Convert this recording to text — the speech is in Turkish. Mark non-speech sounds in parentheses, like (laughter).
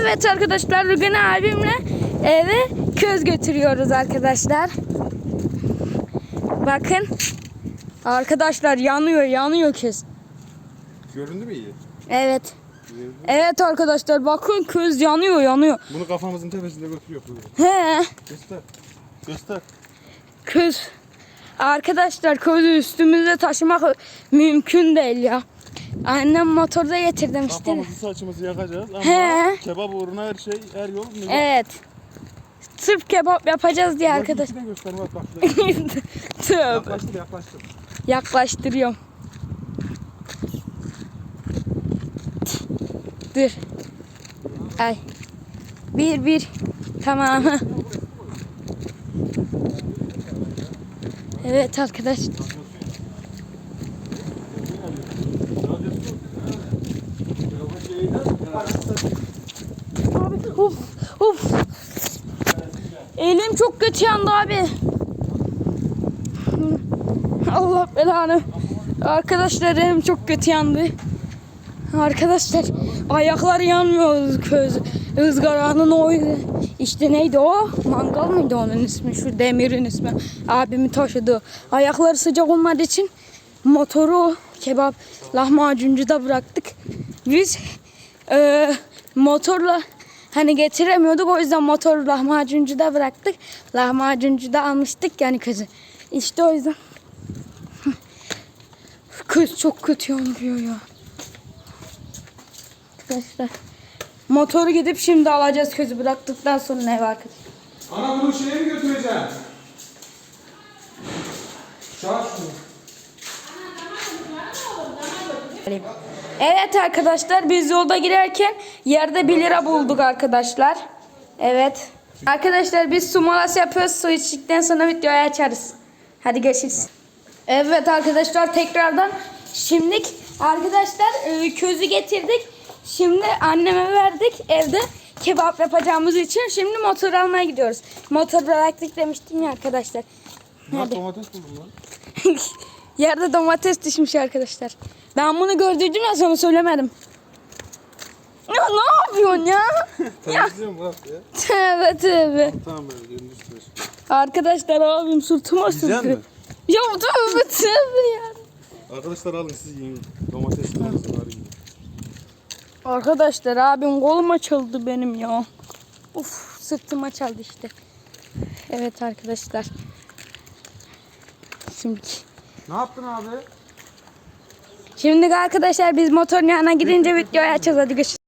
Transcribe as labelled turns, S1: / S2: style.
S1: Evet arkadaşlar bugün abimle eve köz götürüyoruz arkadaşlar. Bakın. Arkadaşlar yanıyor yanıyor köz.
S2: Göründü mü iyi?
S1: Evet.
S2: Göründü.
S1: Evet arkadaşlar bakın köz yanıyor yanıyor.
S2: Bunu kafamızın tepesinde götürüyor.
S1: He.
S2: Göster. Göster.
S1: Köz. Arkadaşlar közü üstümüze taşımak mümkün değil ya. Annem motorda getir demişti.
S2: Kafamızı saçımızı yakacağız ama
S1: He.
S2: kebap uğruna her şey her yol mu?
S1: Evet. Sırf kebap yapacağız diye arkadaş.
S2: İkisine göster bak bak. (laughs)
S1: Tövbe.
S2: yaklaştır yaklaştır.
S1: Yaklaştırıyorum. Dur. Ay. Bir bir. Tamam. (laughs) Evet arkadaş. Abi uf uf. Elim çok kötü yandı abi. Allah belanı. Arkadaşlar elim çok kötü yandı. Arkadaşlar ayaklar yanmıyor köz ızgaranın o işte neydi o mangal mıydı onun ismi şu demirin ismi abimi taşıdı ayakları sıcak olmadığı için motoru kebap lahmacuncuda bıraktık biz e, motorla hani getiremiyorduk o yüzden motoru lahmacuncuda bıraktık lahmacuncuda almıştık yani kızı işte o yüzden (laughs) kız çok kötü yanıyor ya Arkadaşlar. Motoru gidip şimdi alacağız közü bıraktıktan sonra eve arkadaşlar.
S2: Ana bunu şeye mi götüreceksin? Çağır şunu.
S1: Evet arkadaşlar biz yolda girerken yerde 1 lira bulduk arkadaşlar. Evet. Arkadaşlar biz su molası yapıyoruz. Su içtikten sonra videoyu açarız. Hadi görüşürüz. Evet arkadaşlar tekrardan şimdilik arkadaşlar e, közü getirdik. Şimdi anneme verdik evde kebap yapacağımız için şimdi motor almaya gidiyoruz. Motor bıraktık demiştim ya arkadaşlar.
S2: Bunlar domates buldum lan. (laughs)
S1: Yerde domates düşmüş arkadaşlar. Ben bunu gördüydüm ya sana söylemedim. Ya ne yapıyorsun ya? (laughs)
S2: Temizliyorum bırak ya. (laughs)
S1: Tövbe tövbe.
S2: Tamam böyle gündüz.
S1: Arkadaşlar abim sırtıma
S2: Yiyecek
S1: sürtüyor.
S2: misin?
S1: Ya tövbe tövbe ya.
S2: Arkadaşlar alın siz yiyin. Domates var yiyin.
S1: Arkadaşlar abim kolum açıldı benim ya. Uf sırtıma çaldı işte. Evet arkadaşlar. Şimdi
S2: Ne yaptın abi?
S1: Şimdi arkadaşlar biz motorun yanına gidince videoyu açacağız hadi görüşürüz.